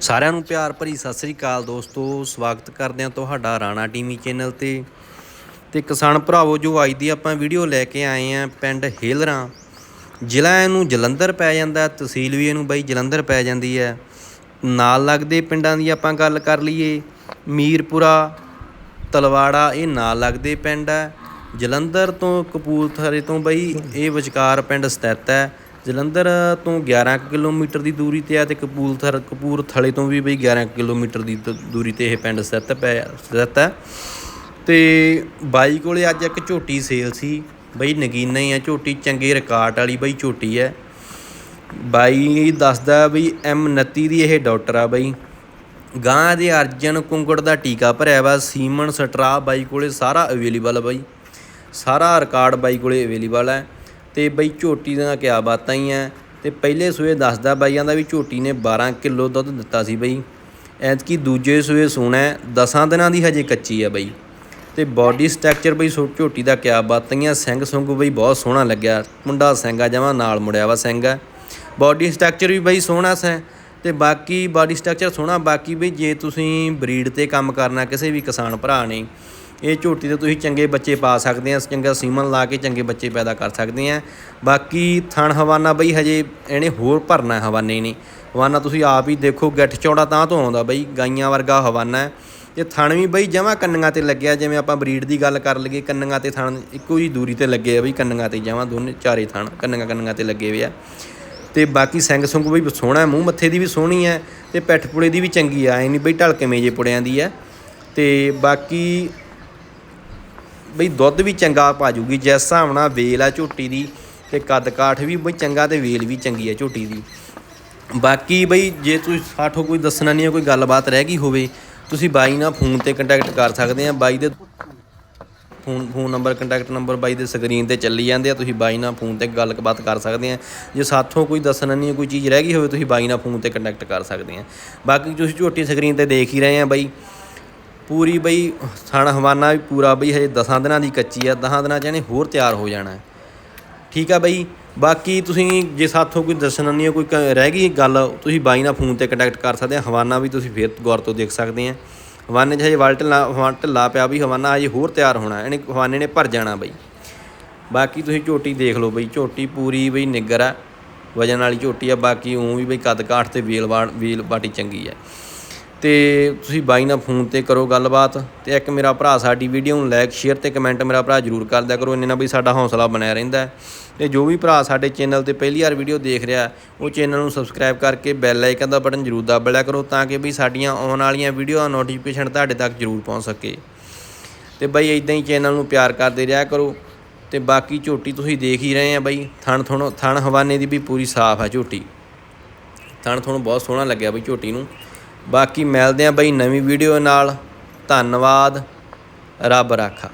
ਸਾਰਿਆਂ ਨੂੰ ਪਿਆਰ ਭਰੀ ਸਤਿ ਸ੍ਰੀ ਅਕਾਲ ਦੋਸਤੋ, ਸਵਾਗਤ ਕਰਦੇ ਹਾਂ ਤੁਹਾਡਾ ਰਾਣਾ ਟੀਵੀ ਚੈਨਲ ਤੇ। ਤੇ ਕਿਸਾਨ ਭਰਾਵੋ, ਜੋ ਅੱਜ ਦੀ ਆਪਾਂ ਵੀਡੀਓ ਲੈ ਕੇ ਆਏ ਆਂ ਪਿੰਡ ਹੇਲਰਾਂ, ਜ਼ਿਲ੍ਹਾ ਇਹਨੂੰ ਜਲੰਧਰ ਪੈ ਜਾਂਦਾ, ਤਹਿਸੀਲ ਵੀ ਇਹਨੂੰ ਬਾਈ ਜਲੰਧਰ ਪੈ ਜਾਂਦੀ ਹੈ। ਨਾਲ ਲੱਗਦੇ ਪਿੰਡਾਂ ਦੀ ਆਪਾਂ ਗੱਲ ਕਰ ਲਈਏ, ਮੀਰਪੁਰਾ, ਤਲਵਾੜਾ, ਇਹ ਨਾਲ ਲੱਗਦੇ ਪਿੰਡ ਹੈ। ਜਲੰਧਰ ਤੋਂ ਕਪੂਰਥਲੇ ਤੋਂ ਬਈ ਇਹ ਵਿਚਕਾਰ ਪਿੰਡ ਸਥਿਤ ਹੈ। ਜਲੰਧਰ ਤੋਂ 11 ਕਿਲੋਮੀਟਰ ਦੀ ਦੂਰੀ ਤੇ ਆ ਤੇ ਕਪੂਰਥਲ ਕਪੂਰਥਲੇ ਤੋਂ ਵੀ ਬਈ 11 ਕਿਲੋਮੀਟਰ ਦੀ ਦੂਰੀ ਤੇ ਇਹ ਪਿੰਡ ਸਥਿਤ ਪੈ, ਸਥਿਤ ਹੈ। ਤੇ ਬਾਈ ਕੋਲੇ ਅੱਜ ਇੱਕ ਝੋਟੀ ਸੇਲ ਸੀ। ਬਈ ਨਗੀਨਾ ਹੀ ਆ, ਝੋਟੀ ਚੰਗੇ ਰਿਕਾਰਡ ਵਾਲੀ ਬਈ ਝੋਟੀ ਹੈ। ਬਾਈ ਦੱਸਦਾ ਬਈ ਐਮ 29 ਦੀ ਇਹ ਡਾਕਟਰ ਆ ਬਈ। ਗਾਂ ਦੇ ਅਰਜਨ ਕੁੰਗੜ ਦਾ ਟੀਕਾ ਭਰਿਆ ਵਾ, ਸੀਮਨ ਸਟਰਾ ਬਾਈ ਕੋਲੇ ਸਾਰਾ ਅਵੇਲੇਬਲ ਆ ਬਾਈ। ਸਾਰਾ ਰਿਕਾਰਡ ਬਾਈ ਕੋਲੇ ਅਵੇਲੇਬਲ ਹੈ ਤੇ ਬਈ ਝੋਟੀ ਦੀਆਂ ਕਿਆ ਬਾਤਾਂ ਹੀ ਆ। ਤੇ ਪਹਿਲੇ ਸੂਏ ਦੱਸਦਾ ਬਾਈਆਂ ਦਾ ਵੀ ਝੋਟੀ ਨੇ 12 ਕਿਲੋ ਦੁੱਧ ਦਿੱਤਾ ਸੀ ਬਈ। ਐਤਕੀ ਦੂਜੇ ਸੂਏ ਸੋਣਾ 10 ਦਿਨਾਂ ਦੀ ਹਜੇ ਕੱਚੀ ਆ ਬਈ। ਤੇ ਬਾਡੀ ਸਟਰਕਚਰ ਬਈ ਸੋ ਝੋਟੀ ਦਾ ਕਿਆ ਬਾਤਾਂ ਸਿੰਘ ਸੁੰਗ ਬਈ ਬਹੁਤ ਸੋਹਣਾ ਲੱਗਿਆ। ਮੁੰਡਾ ਸਿੰਘ ਆ ਜਮਾ ਨਾਲ ਮੁੜਿਆ ਵਾ ਸਿੰਘ। ਆ ਬਾਡੀ ਸਟਰਕਚਰ ਵੀ ਬਈ ਸੋਹਣਾ ਸੈ। ਤੇ ਬਾਕੀ ਬਾਡੀ ਸਟਰਕਚਰ ਸੋਹਣਾ, ਬਾਕੀ ਬਈ ਜੇ ਤੁਸੀਂ ਬਰੀਡ ਤੇ ਕੰਮ ਕਰਨਾ ਕਿਸੇ ਵੀ ਕਿਸਾਨ ਭਰਾ ਨੇ ਇਹ ਝੋਟੀ ਤੇ ਤੁਸੀਂ ਚੰਗੇ ਬੱਚੇ ਪਾ ਸਕਦੇ ਆ, ਚੰਗਾ ਸੀਮਨ ਲਾ ਕੇ ਚੰਗੇ ਬੱਚੇ ਪੈਦਾ ਕਰ ਸਕਦੇ ਆ। ਬਾਕੀ ਥਣ ਹਵਾਨਾ ਬਈ ਹਜੇ ਇਹਨੇ ਹੋਰ ਭਰਨਾ ਹਵਾਨੇ ਨੇ ਹਵਾਨਾ ਤੁਸੀਂ ਆਪ ਹੀ ਦੇਖੋ, ਗੱਠ ਚੌੜਾ ਤਾਂ ਤੋਂ ਆਉਂਦਾ ਬਈ, ਗਾਈਆਂ ਵਰਗਾ ਹਵਾਨਾ ਹੈ। ਤੇ ਥਣ ਵੀ ਬਈ ਜਮਾ ਕੰਨੀਆਂ ਤੇ ਲੱਗਿਆ, ਜਿਵੇਂ ਆਪਾਂ ਬਰੀਡ ਦੀ ਗੱਲ ਕਰ ਲਈਏ, ਕੰਨੀਆਂ ਤੇ ਥਣ ਇੱਕੋ ਹੀ ਦੂਰੀ ਤੇ ਲੱਗੇ ਆ ਬਈ, ਕੰਨੀਆਂ ਤੇ ਜਮਾ ਦੋਨੇ ਚਾਰੇ ਥਣ ਕੰਨੀਆਂ ਕੰਨੀਆਂ ਤੇ ਲੱਗੇ ਹੋਏ ਆ। ਤੇ ਬਾਕੀ ਸਿੰਘ ਸੁੰਗ ਵੀ ਸੋਹਣਾ ਮੂੰਹ ਮੱਥੇ ਦੀ ਵੀ ਸੋਹਣੀ ਹੈ, ਤੇ ਪਿੱਠ ਪੁੜੇ ਦੀ ਵੀ ਚੰਗੀ ਆ, ਐ ਨਹੀਂ ਬਈ ਢਲਕੇ ਮੇਜੇ ਪੁੜਿਆਂ ਦੀ ਹੈ। ਤੇ ਬਾਕੀ ਬਈ ਦੁੱਧ ਵੀ ਚੰਗਾ ਪਾ ਜੂਗੀ, ਜਿਸ ਹਿਸਾਬ ਨਾਲ ਵੇਲ ਆ ਝੋਟੀ ਦੀ ਤੇ ਕੱਦ ਕਾਠ ਵੀ ਬਈ ਚੰਗਾ ਤੇ ਵੇਲ ਵੀ ਚੰਗੀ ਆ ਝੋਟੀ ਦੀ। ਬਾਕੀ ਬਈ ਜੇ ਤੁਸੀਂ ਸਾਠੋ ਕੋਈ ਦੱਸਣਾ ਨਹੀਂ ਹੈ ਕੋਈ ਗੱਲਬਾਤ ਰਹਿ ਗਈ ਹੋਵੇ, ਤੁਸੀਂ ਬਾਈ ਨਾਲ ਫੋਨ ਤੇ ਕੰਟੈਕਟ ਕਰ ਸਕਦੇ ਆ। ਬਾਈ ਦੇ phone phone number contact number ਬਾਈ ਦੇ ਸਕਰੀਨ ਤੇ ਚੱਲੀ ਜਾਂਦੇ ਆ, ਤੁਸੀਂ ਬਾਈ ਨਾਲ ਫੋਨ ਤੇ ਗੱਲਬਾਤ ਕਰ ਸਕਦੇ ਆ। ਜੇ ਸਾਥੋਂ ਕੋਈ ਦੱਸਣਾ ਨਹੀਂ ਕੋਈ ਚੀਜ਼ ਰਹਿ ਗਈ ਹੋਵੇ, ਤੁਸੀਂ ਬਾਈ ਨਾਲ ਫੋਨ ਤੇ ਕੰਟੈਕਟ ਕਰ ਸਕਦੇ ਆ। ਬਾਕੀ ਤੁਸੀਂ ਝੋਟੀ ਸਕਰੀਨ ਤੇ ਦੇਖ ਹੀ ਰਹੇ ਆ ਬਾਈ। ਪੂਰੀ ਬਈ ਥਣ ਹਵਾਨਾ ਵੀ ਪੂਰਾ ਬਈ, ਹਜੇ 10 ਦਿਨਾਂ ਦੀ ਕੱਚੀ ਆ 10 ਦਿਨਾਂ ਚ ਇਹਨੇ ਹੋਰ ਤਿਆਰ ਹੋ ਜਾਣਾ ਠੀਕ ਆ ਬਈ, ਬਾਕੀ ਤੁਸੀਂ ਜੇ ਸਾਥੋਂ ਕੋਈ ਦੱਸਣਾ ਨਹੀਂ ਕੋਈ ਕ- ਰਹਿ ਗਈ ਗੱਲ, ਤੁਸੀਂ ਬਾਈ ਨਾਲ ਫੋਨ ਤੇ ਕੰਟੈਕਟ ਕਰ ਸਕਦੇ ਆ, ਹਵਾਨਾ ਵੀ ਤੁਸੀਂ ਫੇਰ ਗੌਰ ਤੋਂ ਦੇਖ ਸਕਦੇ ਆ। ਹਵਾਨੇ 'ਚ ਹਜੇ ਵਲ ਢਿੱਲਾ ਹਵਾ ਢਿੱਲਾ ਪਿਆ ਵੀ, ਹਵਾਨਾ ਹਜੇ ਹੋਰ ਤਿਆਰ ਹੋਣਾ, ਇਹਨੇ, ਹਵਾਨੇ ਨੇ ਭਰ ਜਾਣਾ ਬਈ। ਬਾਕੀ ਤੁਸੀਂ ਝੋਟੀ ਦੇਖ ਲਓ ਬਈ, ਝੋਟੀ ਪੂਰੀ ਬਈ ਨਿੱਗਰ ਆ, ਵਜਨ ਵਾਲੀ ਝੋਟੀ ਆ, ਬਾਕੀ ਉਹ ਵੀ ਬਈ ਕੱਦ ਕਾਠ ਤੇ ਵੇਲ ਵਾੜ ਵੇਲ ਬਾਟੀ ਚੰਗੀ ਆ। ਤੇ ਤੁਸੀਂ ਬਾਈ ਨਾਲ ਫੋਨ ਤੇ ਕਰੋ ਗੱਲਬਾਤ ਤੇ ਇੱਕ ਮੇਰਾ ਭਰਾ ਸਾਡੀ ਵੀਡੀਓ ਨੂੰ ਲਾਈਕ ਸ਼ੇਅਰ ਤੇ ਕਮੈਂਟ ਮੇਰਾ ਭਰਾ ਜਰੂਰ ਕਰਦਿਆ ਕਰੋ, ਇੰਨੇ ਨਾਲ ਵੀ ਸਾਡਾ ਹੌਸਲਾ ਬਣਿਆ ਰਹਿੰਦਾ ਹੈ। ਤੇ ਜੋ ਵੀ ਭਰਾ ਸਾਡੇ ਚੈਨਲ ਤੇ ਪਹਿਲੀ ਵਾਰ ਵੀਡੀਓ ਦੇਖ ਰਿਹਾ, ਉਹ ਚੈਨਲ ਨੂੰ ਸਬਸਕ੍ਰਾਈਬ ਕਰਕੇ ਬੈਲ ਆਈਕਨ ਦਾ ਬਟਨ ਜਰੂਰ ਦਬ ਲਿਆ ਕਰੋ ਤਾਂ ਕਿ ਵੀ ਸਾਡੀਆਂ ਆਉਣ ਵਾਲੀਆਂ ਵੀਡੀਓ ਨੋਟੀਫਿਕੇਸ਼ਨ ਤੁਹਾਡੇ ਤੱਕ ਜਰੂਰ ਪਹੁੰਚ ਸਕੇ। ਤੇ ਬਾਈ ਇਦਾਂ ਹੀ ਚੈਨਲ ਨੂੰ ਪਿਆਰ ਕਰਦੇ ਰਿਹਾ ਕਰੋ ਤੇ ਬਾਕੀ ਝੋਟੀ ਤੁਸੀਂ ਦੇਖ ਹੀ ਰਹੇ ਆ ਬਾਈ, ਥਣ ਥਣ ਥਣ ਹਵਾਨੇ ਦੀ ਵੀ ਪੂਰੀ ਸਾਫ਼ ਹੈ ਝੋਟੀ। ਥਣ ਤੁਹਾਨੂੰ ਬਹੁਤ ਸੋਹਣਾ ਲੱਗਿਆ ਬਈ ਝੋਟੀ ਨੂੰ। ਬਾਕੀ ਮਿਲਦੇ ਆ ਬਈ ਨਵੀਂ ਵੀਡੀਓ ਨਾਲ। ਧੰਨਵਾਦ। ਰੱਬ ਰਾਖਾ।